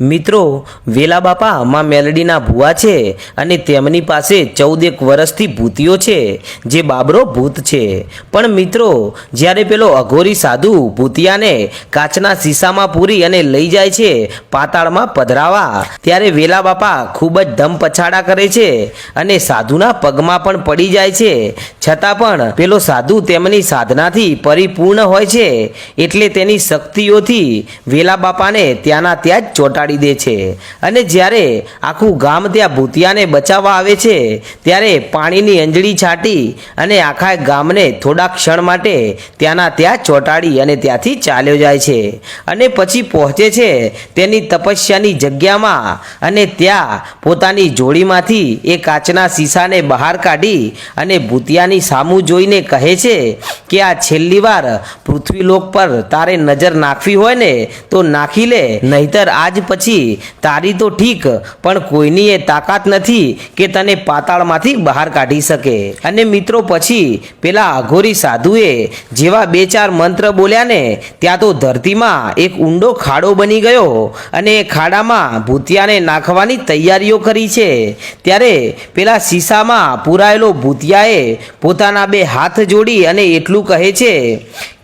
મિત્રો, વેલા બાપા, માં મેલડીના ભુવા છે અને તેમની પાસે ચૌદ એક વર્ષથી ભૂતિઓ છે, જે બાબરો ભૂત છે. પણ મિત્રો, જ્યારે પેલો અઘોરી સાધુ ભૂતિયાને કાચના શીશામાં પૂરી અને લઈ જાય છે પાતાળમાં પધરાવા, ત્યારે વેલા બાપા ખૂબ જ ધમ પછાડા કરે છે અને સાધુના પગમાં પણ પડી જાય છે. છતાં પણ પેલો સાધુ તેમની સાધનાથી પરિપૂર્ણ હોય છે, એટલે તેની શક્તિઓથી વેલા બાપાને ત્યાંના ત્યાં જ ચોંટાડી દે છે. અને જ્યારે આખું ગામ ત્યાં ભૂતિયાને બચાવવા આવે છે ત્યારે પાણીની અંજળી છાંટી અને આખા ગામને થોડા ક્ષણ માટે ત્યાંના ત્યાં ચોંટાડી અને ત્યાંથી ચાલ્યો જાય છે. અને પછી પહોંચે છે તેની તપસ્યાની જગ્યામાં અને ત્યાં પોતાની જોડીમાંથી એ કાચના શીશાને બહાર કાઢી અને ભૂતિયાની સામું જોઈને કહે છે કે આ છેલ્લી વાર પૃથ્વીલોક પર તારે નજર નાખવી હોય ને તો નાખી લે. નહીતર આજ પછી, તારી તો ઠીક, પણ કોઈની એ તાકાત નથી કે તને પાતાળમાંથી બહાર કાઢી શકે. અને મિત્રો, પછી પેલા અઘોરી સાધુએ જેવા બે ચાર મંત્ર બોલ્યા ને, ત્યાં તો ધરતીમાં એક ઊંડો ખાડો બની ગયો અને એ ખાડામાં ભૂતિયાને નાખવાની તૈયારીઓ કરી છે. ત્યારે પેલા શીશામાં પૂરાયેલો ભૂતિયાએ પોતાના બે હાથ જોડી અને એટલું કહે છે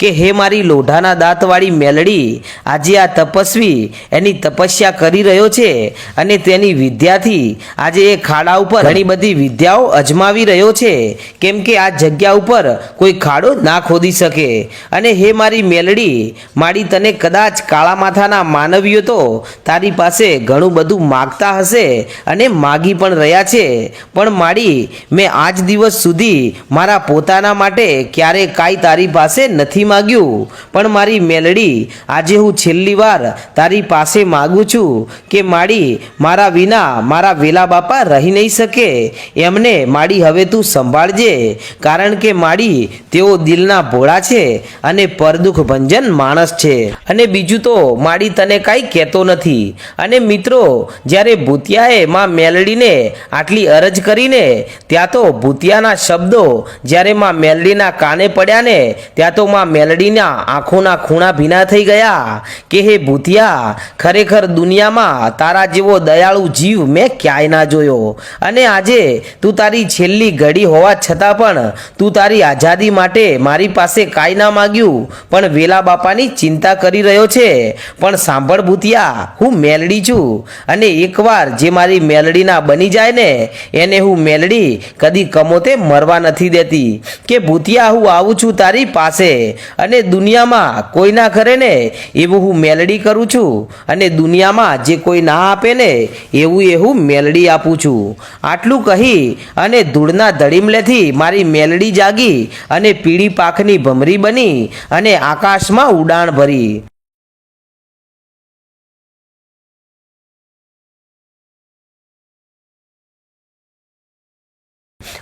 કે, હે મારી લોઢાના દાંતવાળી મેલડી, આજે આ તપસ્વી, એની તપસ્યા કરી રહ્યો છે અને તેની વિદ્યાથી આજે એ ખાડા ઉપર ઘણી બધી વિદ્યાઓ અજમાવી રહ્યો છે. કેમ કે આ જગ્યા ઉપર કોઈ ખાડો ના ખોદી શકે. અને હે મારી મેલડી, મારી તને કદાચ કાળા માથાના માનવીઓ તો તારી પાસે ઘણું બધું માગતા હશે અને માગી પણ રહ્યા છે. પણ માડી, મેં આજ દિવસ સુધી મારા પોતાના માટે ક્યારે કાંઈ તારી પાસે નથી માગ્યું. પણ મારી મેલડી, આજે હું છેલ્લી વાર તારી પાસે માગું છું કે માડી મારા વિના મારા વેલા બાપા રહી નહીં શકે. એમને માડી હવે તું સંભાળજે, કારણ કે માડી તેઓ દિલના ભોળા છે અને પરદુખ ભંજન માણસ છે. અને બીજું તો માડી તને કાંઈ કહેતો નથી. અને મિત્રો, જ્યારે ભૂતિયાએ માં મેલડીને આટલી અરજ કરીને, ત્યાં તો ભૂતિયાના શબ્દો, જ્યારે માં મેલડીના કાને પડ્યા ને ત્યાં તો માં મેલડીના આંખોના ખૂણા ભીના થઈ ગયા. કે હે ભૂતિયા, ખરેખર દુનિયામાં તારા જેવો દયાળુ જીવ મેં ક્યાંય ના જોયો. અને આજે તું તારી છેલ્લી ઘડી હોવા છતાં પણ તું તારી આઝાદી માટે મારી પાસે કાંઈ ના માગ્યું. પણ વેલા બાપાની ચિંતા કરી રહ્યો છે. પણ સાંભળ ભૂતિયા, હું મેલડી છું. અને એકવાર જે મારી મેલડીના બની જાય ને, એને હું મેલડી કદી કમોતે મરવા નથી દેતી. કે ભૂતિયા, હું આવું છું તારી પાસે. અને દુનિયામાં કોઈના ઘરે ને, એવું હું મેલડી કરું છું. અને દુનિયામાં જે કોઈ ના આપે ને, એવું એ હું મેલડી આપું છું. આટલું કહી અને ધૂળના ધડીમલેથી મારી મેલડી જાગી અને પીળી પાખની ભમરી બની અને આકાશમાં ઉડાણ ભરી.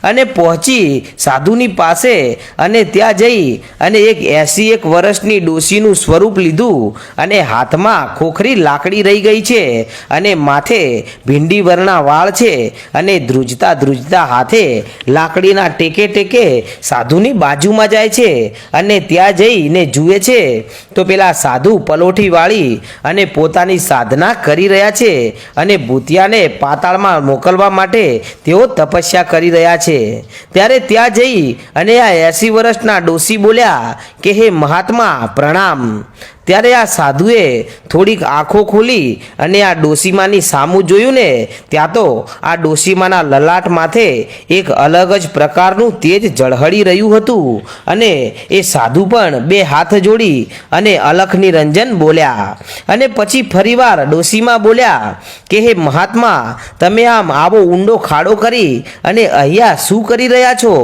અને પહોંચી સાધુની પાસે અને ત્યાં જઈ અને એક એસી એક વર્ષની ડોશીનું સ્વરૂપ લીધું અને હાથમાં ખોખરી લાકડી રહી ગઈ છે અને માથે ભીંડી વરણા વાળ છે અને ધ્રુજતા ધ્રુજતા હાથે લાકડીના ટેકે ટેકે સાધુની બાજુમાં જાય છે અને ત્યાં જઈને જુએ છે. તો પેલા સાધુ પલોઠી વાળી અને પોતાની સાધના કરી રહ્યા છે અને ભૂતિયાને પાતાળમાં મોકલવા માટે તેઓ તપસ્યા કરી રહ્યા છે. ત્યારે ત્યાં જઈ અને આ એસી વર્ષના ડોસી બોલ્યા કે હે મહાત્મા પ્રણામ. ત્યારે આ સાધુએ થોડીક આંખો ખોલી અને આ ડોસીમાની સામું જોયું ને, ત્યાં તો આ ડોસીમાના લલાટ માથે એક અલગ જ પ્રકારનું તેજ ઝળહળી રહ્યું હતું અને એ સાધુ પણ બે હાથ જોડી અને અલખની રંજન બોલ્યા. અને પછી ફરીવાર ડોસીમાં બોલ્યા કે, હે મહાત્મા, તમે આમ આવો ઊંડો ખાડો કરી અને અહીંયા શું કરી રહ્યા છો?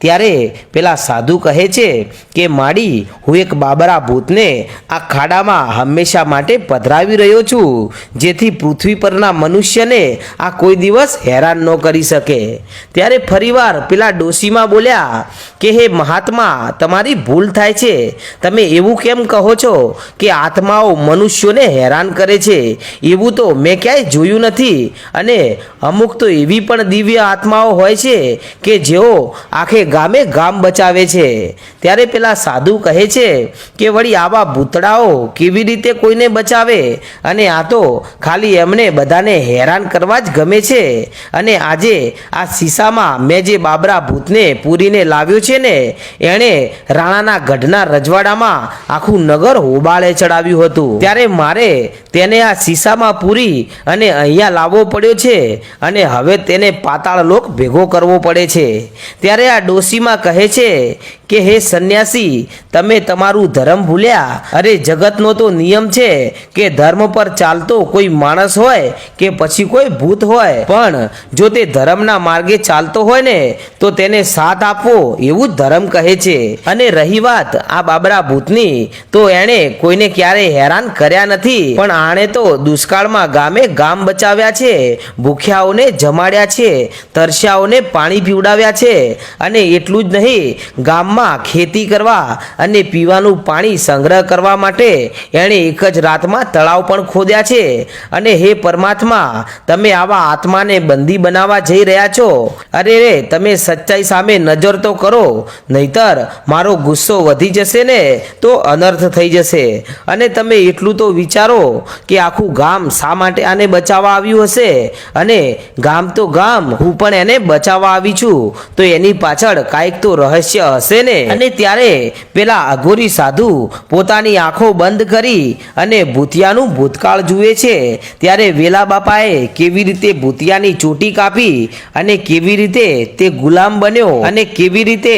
ત્યારે પેલા સાધુ કહે છે કે, માડી, હું એક બાબરા ભૂતને આ ખાડામાં હંમેશા માટે પધરાવી રહ્યો છું, જેથી પૃથ્વી પરના મનુષ્યને આ કોઈ દિવસ હેરાન ન કરી શકે. ત્યારે ફરીવાર પેલા ડોશીમાં બોલ્યા કે, હે મહાત્મા, તમારી ભૂલ થાય છે. તમે એવું કેમ કહો છો કે આત્માઓ મનુષ્યોને હેરાન કરે છે? એવું તો મેં ક્યાંય જોયું નથી. અને અમુક તો એવી પણ દિવ્ય આત્માઓ હોય છે કે જેઓ આખે ગામે ગામ બચાવે છે. ત્યારે પેલા સાધુ કહે છે કે, વળી આવા ભૂતડા ભૂતવાળાઓ કેવી રીતે કોઈને બચાવે? અને આ તો ખાલી એમને બધાને હેરાન કરવા જ ગમે છે. અને આજે આ શીશામાં મેં જે બાબરા ભૂતને પૂરીને લાવ્યો છે ને, એણે રાણાના ગઢના રજવાડામાં આખું નગર હોબાળે ચડાવ્યું હતું. ત્યારે મારે તેને આ શીશામાં પૂરી અને અહીંયા લાવવો પડ્યો છે અને હવે તેને પાતાળ લોક ભેગો કરવો પડે છે. ત્યારે આ ડોશીમાં કહે છે કે હે સંન્યાસી, તમે તમારું ધર્મ ભૂલ્યા? અરે, જગતનો તો નિયમ છે કે ધર્મ પર ચાલતો કોઈ માણસ હોય કે પછી કોઈ ભૂત હોય. પણ જો તે ધર્મના માર્ગે ચાલતો હોય ને, તો તેને સાથ આપવો એવું ધર્મ કહે છે. અને રહી વાત આ બાબરા ભૂતની, તો એણે કોઈને ક્યારેય હેરાન કર્યા નથી. પણ આણે તો દુષ્કાળમાં ગામે ગામ બચાવ્યા છે, ભૂખ્યાઓને જમાડ્યા છે, તરસ્યાઓને પાણી પીવડાવ્યા છે. અને એટલું જ નહીં, ગામમાં ખેતી કરવા અને પીવાનું પાણી સંગ્રહ કરવા માટે એણે એક જ રાતમાં તળાવ પણ ખોદ્યા છે. અને હે પરમાત્મા, તમે આવા આત્માને બંદી બનાવવા જઈ રહ્યા છો? અરે રે, તમે સચ્ચાઈ સામે નજર તો કરો, નહીતર મારો ગુસ્સો વધી જશે ને તો અનર્થ થઈ જશે. અને તમે એટલું તો વિચારો કે આખું ગામ શા માટે આને બચાવવા આવ્યું હશે? અને ગામ તો ગામ, હું પણ એને બચાવવા આવી છું. તો એની પાછળ કાંઈક તો રહસ્ય હશે ને? અને ત્યારે પેલા અઘોરી સાધુ પોતાની આંખો બંધ કરી અને ભૂતિયાનું ભૂતકાળ જુએ છે. ત્યારે વેલા બાપાએ કેવી રીતે ભૂતિયાની ચોટી કાપી અને કેવી રીતે તે ગુલામ બન્યો અને કેવી રીતે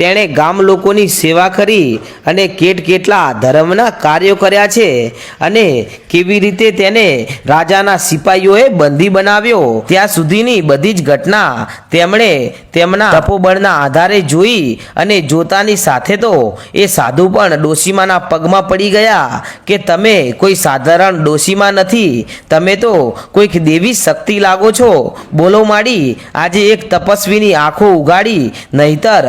તેણે ગામ લોકોની સેવા કરી અને કેટ કેટલા ધર્મના કાર્યો કર્યા છે અને કેવી રીતે તેને રાજાના સિપાહીઓએ બંદી બનાવ્યો. ત્યાં સુધીની બધી જ ઘટના તેમણે તેમના તપોબળના આધારે જોઈ અને જોતાની સાથે તો એ સાધુ પણ ડોશીમાના પગમાં પડી ગયા કે તમે કોઈ સાધારણ ડોશીમાં નથી, તમે તો કોઈક દેવી શક્તિ લાગો છો. બોલો માડી, આજે એક તપસ્વીની આંખો ઉગાડી, નહીતર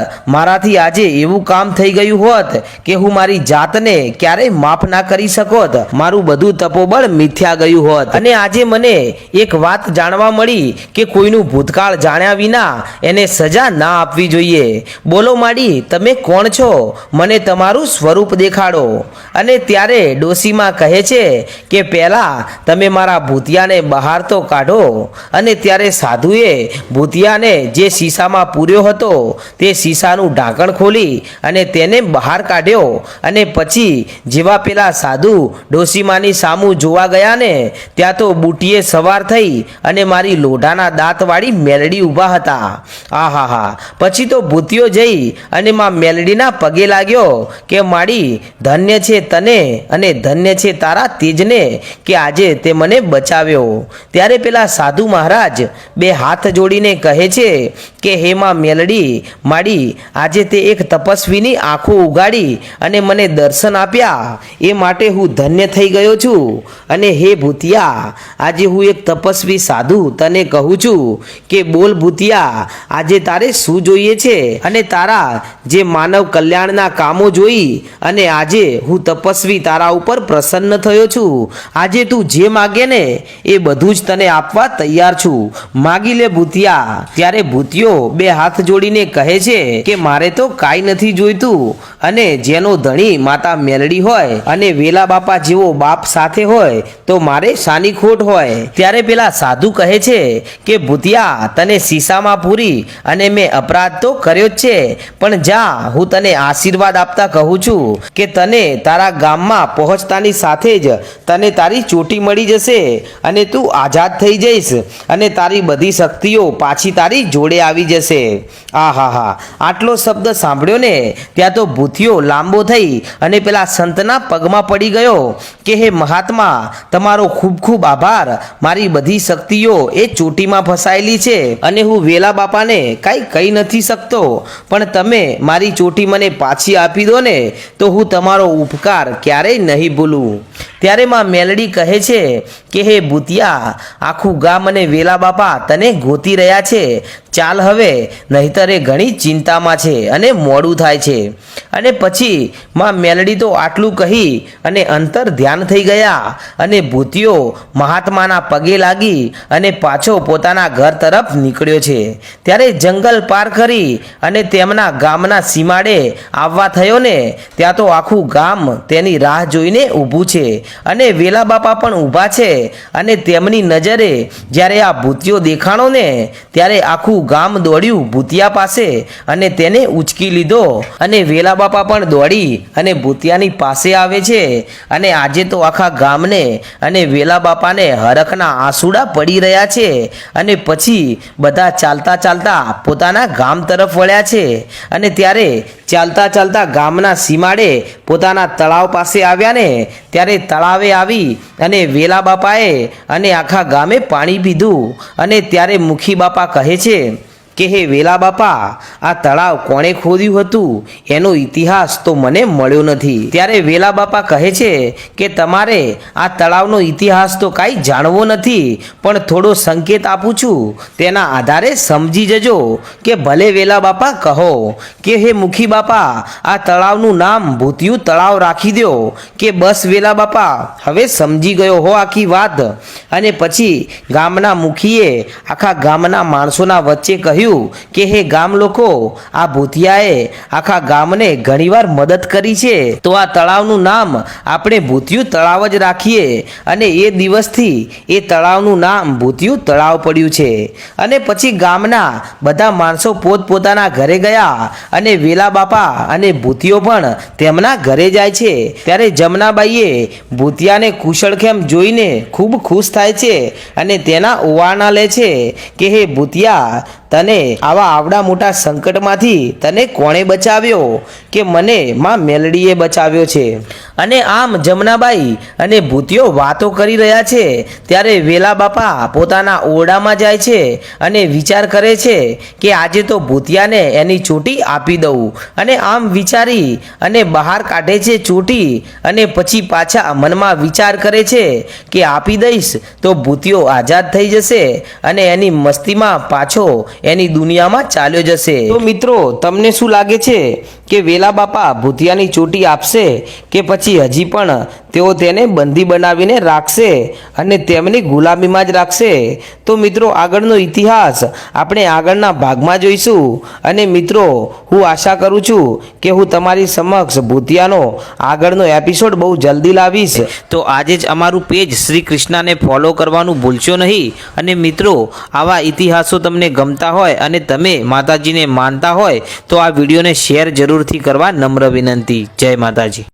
મારાથી આજે એવું કામ થઈ ગયું હોત કે હું મારી જાતને ક્યારેય માફ ના કરી શકોત. મારું બધું તપોબળ મિથ્યા ગયું હોત. અને આજે મને એક વાત જાણવા મળી કે કોઈનું ભૂતકાળ જાણ્યા વિના એને સજા ના આપવી જોઈએ. બોલો માડી, તમે કોણ છો? મને તમારું સ્વરૂપ દેખાડો. અને ત્યારે ડોશીમાં કહે છે કે પહેલાં તમે મારા ભૂતિયાને બહાર તો કાઢો. અને ત્યારે સાધુએ ભૂતિયાને જે શીશામાં પૂર્યો હતો તે શીશાનું ઢાંકણ ખોલી અને તેને બહાર કાઢ્યો અને પછી જેવા પેલા સાધુ ડોસીમાની સામું જોવા ગયા ને ત્યાં તો બુટીએ સવાર થઈ અને મારી લોઢાના દાંતવાળી મેલડી ઊભા હતા. આહા હા પછી તો ભૂતિયો જઈ અને માં મેલડીના પગે લાગ્યો કે, માડી, ધન્ય છે તને અને ધન્ય છે તારા તેજને કે આજે તે મને બચાવ્યો. ત્યારે પેલા સાધુ મહારાજ બે હાથ જોડીને કહે છે કે, હે માં મેલડી, માડી, આજે તે એક તપસ્વીની આંખો ઉગાડી અને મને દર્શન આપ્યા. એ માટે હું ધન્ય થઈ ગયો છું. અને હે ભૂતિયા, આજે હું એક તપસ્વી સાધુ તને કહું છું કે બોલ ભૂતિયા, આજે તારે શું જોઈએ છે? અને તારા જે માનવ કલ્યાણના કામો જોઈ અને આજે હું તપસ્વી તારા ઉપર પ્રસન્ન થયો છું. આજે તું જે માગે ને એ બધું જ તને આપવા તૈયાર છું. માગી લે ભૂતિયા, ત્યારે ભૂતિયો બે હાથ જોડીને કહે છે કે મારે તો કાંઈ નથી જોઈતું. અને જેનો ધણી માતા મેલડી હોય અને વેલા બાપા જેવો બાપ સાથે હોય, તો મારે સાની ખોટ હોય. ત્યારે પેલા સાધુ કહે છે કે, ભૂતિયા, તને શીશામાં પૂરી અને મેં અપરાધ તો કર્યો જ છે, પણ જા, હું તને આશીર્વાદ આપતા કહું છું કે તને તારા ગામમાં પહોંચતાની સાથે જ તને તારી ચોટી મળી જશે અને તું આઝાદ થઈ જઈશ અને તારી બધી શક્તિઓ પાછી તારી જોડે આવી જશે. આ હા હા આટલો શબ્દ સાંભળ્યો ને, ત્યાં તો ભૂથિયો લાંબો થઈ અને પેલા સંતના પગમાં પડી ગયો કે, હે મહાત્મા, તમારો ખૂબ ખૂબ આભાર. મારી બધી શક્તિઓ એ ચોટીમાં ફસાયેલી છે અને હું વેલા બાપાને કાંઈ કહી નથી શકતો. પણ તમે મારી ચોટી મને પાછી આપી દો ને, તો હું તમારો ઉપકાર ક્યારેય નહીં ભૂલું. ત્યારે માં મેલડી કહે છે કે, હે ભૂતિયા આખું ગામ અને વેલા બાપા તને ગોતી રહ્યા છે. ચાલ હવે, નહીતર એ ઘણી ચિંતામાં છે અને મોડું થાય છે. અને પછી માં મેલડી તો આટલું કહી અને અંતર ધ્યાન થઈ ગયા અને ભૂતિયો મહાત્માના પગે લાગી અને પાછો પોતાના ઘર તરફ નીકળ્યો છે. ત્યારે જંગલ પાર કરી અને તેમના ગામના સીમાડે આવવા થયો ને, ત્યાં તો આખું ગામ તેની રાહ જોઈને ઊભું છે. અને વેલા બાપા પણ ઊભા છે અને તેમની નજરે જ્યારે આ ભૂતિયો દેખાણો ને, ત્યારે આખું ગામ દોડ્યું ભૂતિયા પાસે અને તેને ઉચકી લીધો. અને વેલા બાપા પણ દોડી અને ભૂતિયાની પાસે આવે છે. અને આજે તો આખા ગામને અને વેલા બાપાને હરખના આંસુડા પડી રહ્યા છે. અને પછી બધા ચાલતા ચાલતા પોતાના ગામ તરફ વળ્યા છે. અને ત્યારે ચાલતા ચાલતા ગામના સીમાડે પોતાના તળાવ પાસે આવ્યા ને ત્યારે તળાવે આવી અને વેલા બાપાએ અને આખા ગામે પાણી પીધું અને ત્યારે મુખી બાપા કહે છે કે હે વેલા બાપા, આ તળાવ કોણે ખોદ્યું હતું? એનો ઇતિહાસ તો મને મળ્યો નથી. ત્યારે વેલા બાપા કહે છે કે તમારે આ તળાવનો ઇતિહાસ તો કાંઈ જાણવો નથી, પણ થોડો સંકેત આપું છું. તેના આધારે સમજી જજો કે ભલે વેલા બાપા કહો કે હે મુખી બાપા, આ તળાવનું નામ ભૂતિયું તળાવ રાખી દો કે બસ વેલા બાપા, હવે સમજી ગયો હો આખી વાત. અને પછી ગામના મુખીએ આખા ગામના માણસોના વચ્ચે કહ્યું કે, હે ગામ લોકો, આ ભૂતિયાએ આખા ગામને ઘણીવાર મદદ કરી છે. તો આ તળાવનું નામ આપણે ભૂતિયું તળાવ જ રાખીએ. અને એ દિવસથી એ તળાવનું નામ ભૂતિયું તળાવ પડ્યું છે. અને પછી ગામના બધા માણસો પોતપોતાના ઘરે ગયા અને વેલા બાપા અને ભૂતિયો પણ તેમના ઘરે જાય છે. ત્યારે જમનાબાઈએ ભૂતિયાને કુશળખેમ જોઈને ખૂબ ખુશ થાય છે અને તેના ઓવાણા લે છે કે, હે ભૂતિયા તને આવા આવડા મોટા સંકટમાંથી તને કોણે બચાવ્યો? કે મને માં મેલડીએ બચાવ્યો છે. અને આમ જમનાબાઈ અને ભૂતિયો વાતો કરી રહ્યા છે. ત્યારે વેલા બાપા પોતાના ઓરડામાં જાય છે અને વિચાર કરે છે કે આજે તો ભૂતિયાને એની ચોટી આપી દઉં. અને આમ વિચારી અને બહાર કાઢે છે ચોટી અને પછી પાછા મનમાં વિચાર કરે છે કે આપી દઈશ તો ભૂતિયો આઝાદ થઈ જશે અને એની મસ્તીમાં પાછો એની દુનિયામાં ચાલ્યો જશે. તો મિત્રો, તમને શું લાગે છે? કે વેલા બાપા ભૂતિયાની ચોટી આપશે કે પછી હજી પણ તેઓ તેને બંદી બનાવીને રાખશે અને તેમની ગુલામીમાં જ રાખશે. તો મિત્રો, આગળનો ઇતિહાસ આપણે આગળના ભાગમાં જોઈશું. અને મિત્રો, હું આશા કરું છું કે હું તમારી સમક્ષ ભૂતિયાનો આગળનો એપિસોડ બહુ જલ્દી લાવીશ. તો આજે જ અમારું પેજ શ્રી કૃષ્ણાને ફોલો કરવાનું ભૂલશો નહીં. અને મિત્રો, આવા ઇતિહાસો તમને ગમતા હોય અને તમે માતાજીને માનતા હોય, તો આ વિડીયોને શેર જરૂરથી કરવા નમ્ર વિનંતી. જય માતાજી.